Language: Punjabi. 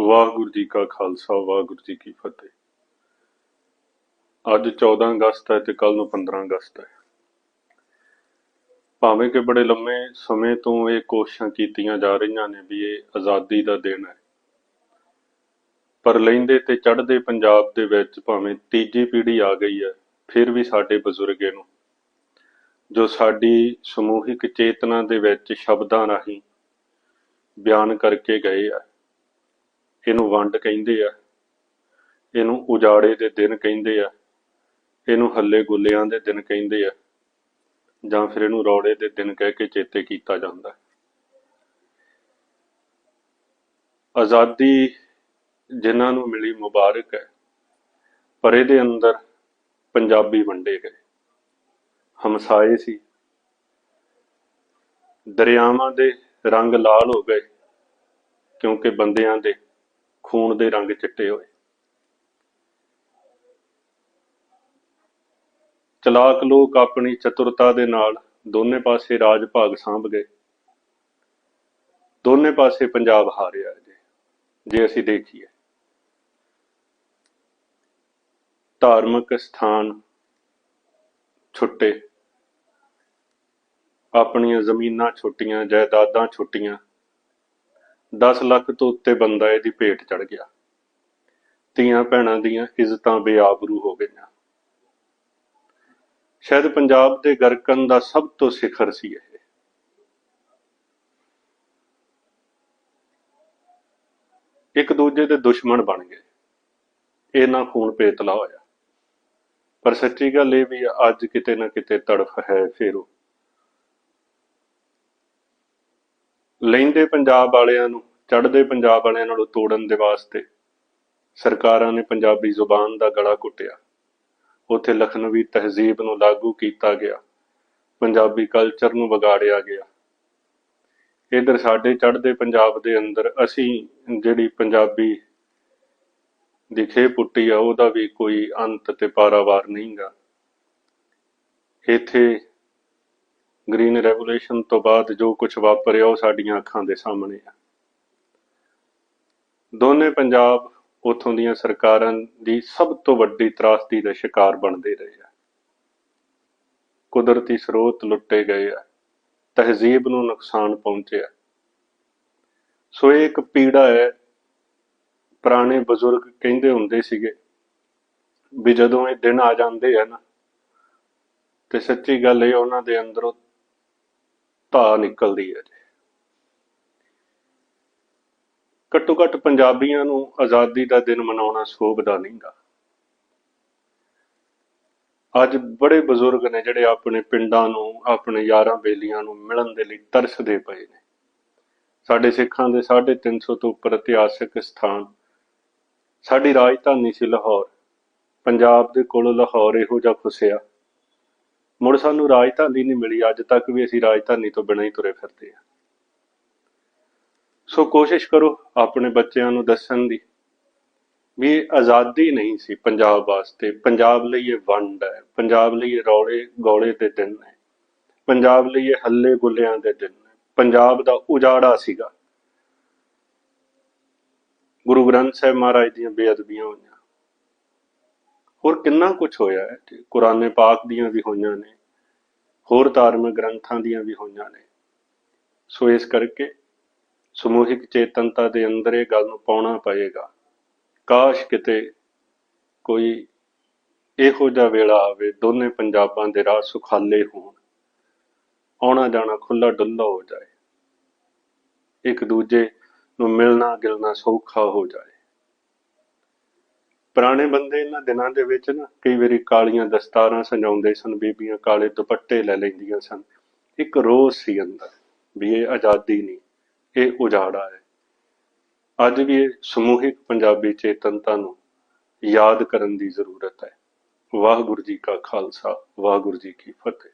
ਵਾਹਿਗੁਰੂ ਜੀ ਕਾ ਖਾਲਸਾ, ਵਾਹਿਗੁਰੂ ਜੀ ਕੀ ਫਤਿਹ। ਅੱਜ 14 ਅਗਸਤ ਹੈ ਤੇ ਕੱਲ ਨੂੰ 15 ਅਗਸਤ ਹੈ। ਭਾਵੇਂ ਕਿ ਬੜੇ ਲੰਮੇ ਸਮੇਂ ਤੋਂ ਇਹ ਕੋਸ਼ਿਸ਼ਾਂ ਕੀਤੀਆਂ ਜਾ ਰਹੀਆਂ ਨੇ ਵੀ ਇਹ ਆਜ਼ਾਦੀ ਦਾ ਦਿਨ ਹੈ। ਪਰ ਲੈਂਦੇ ਤੇ ਚੜ੍ਹਦੇ ਪੰਜਾਬ ਦੇ ਵਿੱਚ ਭਾਵੇਂ ਤੀਜੀ ਪੀੜ੍ਹੀ ਆ ਗਈ ਹੈ, ਫਿਰ ਵੀ ਸਾਡੇ ਬਜ਼ੁਰਗ ਇਹਨੂੰ, ਜੋ ਸਾਡੀ ਸਮੂਹਿਕ ਚੇਤਨਾ ਦੇ ਵਿੱਚ ਸ਼ਬਦਾਂ ਰਾਹੀਂ ਬਿਆਨ ਕਰਕੇ ਗਏ ਆ। ਇਹਨੂੰ ਵੰਡ ਕਹਿੰਦੇ ਆ, ਇਹਨੂੰ ਉਜਾੜੇ ਦੇ ਦਿਨ ਕਹਿੰਦੇ ਆ, ਇਹਨੂੰ ਹੱਲੇ ਗੁੱਲਿਆਂ ਦੇ ਦਿਨ ਕਹਿੰਦੇ ਆ, ਜਾਂ ਫਿਰ ਇਹਨੂੰ ਰੌੜੇ ਦੇ ਦਿਨ ਕਹਿ ਕੇ ਚੇਤੇ ਕੀਤਾ ਜਾਂਦਾ। ਆਜ਼ਾਦੀ ਜਿਨ੍ਹਾਂ ਨੂੰ ਮਿਲੀ ਮੁਬਾਰਕ ਹੈ, ਪਰ ਇਹਦੇ ਅੰਦਰ ਪੰਜਾਬੀ ਵੰਡੇ ਗਏ। ਹਮਸਾਏ ਸੀ। ਦਰਿਆਵਾਂ ਦੇ ਰੰਗ ਲਾਲ ਹੋ ਗਏ, ਕਿਉਂਕਿ ਬੰਦਿਆਂ ਦੇ ਖੂਨ ਦੇ ਰੰਗ ਚਿੱਟੇ ਹੋਏ। ਚਲਾਕ ਲੋਕ ਆਪਣੀ ਚਤੁਰਤਾ ਦੇ ਨਾਲ ਦੋਨੇ ਪਾਸੇ ਰਾਜ ਭਾਗ ਸਾਂਭ ਗਏ। ਦੋਨੇ ਪਾਸੇ ਪੰਜਾਬ ਹਾਰਿਆ ਜੇ ਜੇ ਅਸੀਂ ਦੇਖੀਏ। ਧਾਰਮਿਕ ਸਥਾਨ ਛੁੱਟੇ। ਆਪਣੀਆਂ ਜ਼ਮੀਨਾਂ ਛੁੱਟੀਆਂ, ਜਾਇਦਾਦਾਂ ਛੁੱਟੀਆਂ 10 ਲੱਖ ਤੋਂ ਉੱਤੇ ਬੰਦਾ ਇਹਦੀ ਭੇਟ ਚੜ ਗਿਆ। ਧੀਆਂ ਭੈਣਾਂ ਦੀਆਂ ਇੱਜ਼ਤਾਂ ਬੇਆਬਰੂ ਹੋ ਗਈਆਂ। ਸ਼ਾਇਦ ਪੰਜਾਬ ਦੇ ਗਰਕਨ ਦਾ ਸਭ ਤੋਂ ਸਿਖਰ ਸੀ ਇਹ। ਇੱਕ ਦੂਜੇ ਦੇ ਦੁਸ਼ਮਣ ਬਣ ਗਏ। ਇਹ ਨਾ ਖੂਨ ਪੇਤਲਾ ਹੋਇਆ। ਪਰ ਸੱਚੀ ਗੱਲ ਇਹ ਵੀ ਅੱਜ ਕਿਤੇ ਨਾ ਕਿਤੇ ਤੜਫ ਹੈ ਫੇਰੋ। ਲੈਂਦੇ ਪੰਜਾਬ ਵਾਲਿਆਂ ਨੂੰ, ਚੜ੍ਹਦੇ ਪੰਜਾਬ ਵਾਲਿਆਂ ਨਾਲੋਂ ਤੋੜਨ ਦੇ ਵਾਸਤੇ ਸਰਕਾਰਾਂ ਨੇ ਪੰਜਾਬੀ ਜ਼ੁਬਾਨ ਦਾ ਗਲਾ ਘੁੱਟਿਆ। ਉੱਥੇ ਲਖਨਵੀ ਤਹਿਜ਼ੀਬ ਨੂੰ ਲਾਗੂ ਕੀਤਾ ਗਿਆ, ਪੰਜਾਬੀ ਕਲਚਰ ਨੂੰ ਵਿਗਾੜਿਆ ਗਿਆ। ਇਧਰ ਸਾਡੇ ਚੜ੍ਹਦੇ ਪੰਜਾਬ ਦੇ ਅੰਦਰ ਅਸੀਂ ਜਿਹੜੀ ਪੰਜਾਬੀ ਦੀ ਖੇ ਪੁੱਟੀ ਆ, ਉਹਦਾ ਵੀ ਕੋਈ ਅੰਤ ਤੇ ਪਾਰਾਵਾਰ ਨਹੀਂਗਾ। ਇੱਥੇ ਗ੍ਰੀਨ ਰੈਵੋਲੂਸ਼ਨ ਤੋਂ ਬਾਅਦ ਜੋ ਕੁਝ ਵਾਪਰਿਆ ਉਹ ਸਾਡੀਆਂ ਅੱਖਾਂ ਦੇ ਸਾਹਮਣੇ ਆ। ਦੋਨੇ ਪੰਜਾਬ ਉਥੋਂ ਦੀਆਂ ਸਰਕਾਰਾਂ ਦੀ ਸਭ ਤੋਂ ਵੱਡੀ ਤਰਾਸਦੀ ਦਾ ਸ਼ਿਕਾਰ ਬਣਦੇ ਰਹੇ ਆ। ਕੁਦਰਤੀ ਸਰੋਤ ਲੁੱਟੇ ਗਏ ਆ। ਤਹਿਜ਼ੀਬ ਨੂੰ ਨੁਕਸਾਨ ਪਹੁੰਚਿਆ। ਸੋ ਇਹ ਇੱਕ ਪੀੜਾ ਹੈ, ਪੁਰਾਣੇ ਬਜ਼ੁਰਗ ਕਹਿੰਦੇ ਹੁੰਦੇ ਸੀਗੇ ਵੀ ਜਦੋਂ ਇਹ ਦਿਨ ਆ ਜਾਂਦੇ ਆ ਨਾ, ਤੇ ਸੱਚੀ ਗੱਲ ਇਹ ਉਹਨਾਂ ਦੇ ਅੰਦਰੋਂ ਧਾ ਨਿਕਲਦੀ ਹੈ ਜੀ। ਘੱਟੋ ਘੱਟ ਪੰਜਾਬੀਆਂ ਨੂੰ ਆਜ਼ਾਦੀ ਦਾ ਦਿਨ ਮਨਾਉਣਾ ਸ਼ੋਭਦਾ ਨਹੀਂਗਾ। ਅੱਜ ਬੜੇ ਬਜ਼ੁਰਗ ਨੇ ਜਿਹੜੇ ਆਪਣੇ ਪਿੰਡਾਂ ਨੂੰ, ਆਪਣੇ ਯਾਰਾਂ ਬੇਲੀਆਂ ਨੂੰ ਮਿਲਣ ਦੇ ਲਈ ਤਰਸਦੇ ਪਏ ਨੇ। ਸਾਡੇ ਸਿੱਖਾਂ ਦੇ 350 ਤੋਂ ਉੱਪਰ ਇਤਿਹਾਸਕ ਸਥਾਨ। ਸਾਡੀ ਰਾਜਧਾਨੀ ਸੀ ਲਾਹੌਰ। ਪੰਜਾਬ ਦੇ ਕੋਲ ਲਾਹੌਰ ਇਹੋ ਜਿਹਾ ਖੁੱਸਿਆ ਮੁੜ ਸਾਨੂੰ ਰਾਜਧਾਨੀ ਨਹੀਂ ਮਿਲੀ, ਅੱਜ ਤੱਕ ਵੀ ਅਸੀਂ ਰਾਜਧਾਨੀ ਤੋਂ ਬਿਨਾਂ ਹੀ ਤੁਰੇ ਫਿਰਦੇ ਹਾਂ। ਸੋ ਕੋਸ਼ਿਸ਼ ਕਰੋ ਆਪਣੇ ਬੱਚਿਆਂ ਨੂੰ ਦੱਸਣ ਦੀ ਵੀ ਇਹ ਆਜ਼ਾਦੀ ਨਹੀਂ ਸੀ ਪੰਜਾਬ ਵਾਸਤੇ। ਪੰਜਾਬ ਲਈ ਇਹ ਵੰਡ ਹੈ, ਪੰਜਾਬ ਲਈ ਇਹ ਰੌਲੇ ਗੋਲੇ ਦੇ ਦਿਨ ਨੇ, ਪੰਜਾਬ ਲਈ ਇਹ ਹੱਲੇ ਗੁੱਲਿਆਂ ਦੇ ਦਿਨ ਨੇ, ਪੰਜਾਬ ਦਾ ਉਜਾੜਾ ਸੀਗਾ। ਗੁਰੂ ਗ੍ਰੰਥ ਸਾਹਿਬ ਮਹਾਰਾਜ ਦੀਆਂ ਬੇਅਦਬੀਆਂ ਹੋਈਆਂ। ਹੋਰ ਕਿੰਨਾ ਕੁਝ ਹੋਇਆ ਹੈ? ਕੁਰਾਨੇ ਪਾਕ ਦੀਆਂ ਵੀ ਹੋਈਆਂ ਨੇ, ਹੋਰ ਧਾਰਮਿਕ ਗ੍ਰੰਥਾਂ ਦੀਆਂ ਵੀ ਹੋਈਆਂ ਨੇ। ਸੋ ਇਸ ਕਰਕੇ ਸਮੂਹਿਕ ਚੇਤਨਤਾ ਦੇ ਅੰਦਰ ਇਹ ਗੱਲ ਨੂੰ ਪਾਉਣਾ ਪਏਗਾ। ਕਾਸ਼ ਕਿਤੇ ਕੋਈ ਇਹੋ ਜਿਹਾ ਵੇਲਾ ਆਵੇ, ਦੋਨੇ ਪੰਜਾਬਾਂ ਦੇ ਰਾਹ ਸੁਖਾਲੇ ਹੋਣ। ਆਉਣਾ ਜਾਣਾ ਖੁੱਲਾ ਡੁੱਲਾ ਹੋ ਜਾਏ। ਇੱਕ ਦੂਜੇ ਨੂੰ ਮਿਲਣਾ ਗਿਲਣਾ ਸੌਖਾ ਹੋ ਜਾਏ। ਪੁਰਾਣੇ ਬੰਦੇ ਇਹਨਾਂ ਦਿਨਾਂ ਦੇ ਵਿੱਚ ਨਾ ਕਈ ਵਾਰੀ ਕਾਲੀਆਂ ਦਸਤਾਰਾਂ ਸਜਾਉਂਦੇ ਸਨ, ਬੀਬੀਆਂ ਕਾਲੇ ਦੁਪੱਟੇ ਲੈ ਲੈਂਦੀਆਂ ਸਨ। ਇੱਕ ਰੋਸ ਸੀ ਅੰਦਰ ਵੀ ਇਹ ਆਜ਼ਾਦੀ ਨਹੀਂ, ਇਹ ਉਜਾੜਾ ਹੈ। ਅੱਜ ਵੀ ਇਹ ਸਮੂਹਿਕ ਪੰਜਾਬੀ ਚੇਤਨਤਾ ਨੂੰ ਯਾਦ ਕਰਨ ਦੀ ਜ਼ਰੂਰਤ ਹੈ। ਵਾਹਿਗੁਰੂ ਜੀ ਕਾ ਖਾਲਸਾ, ਵਾਹਿਗੁਰੂ ਜੀ ਕੀ ਫਤਿਹ।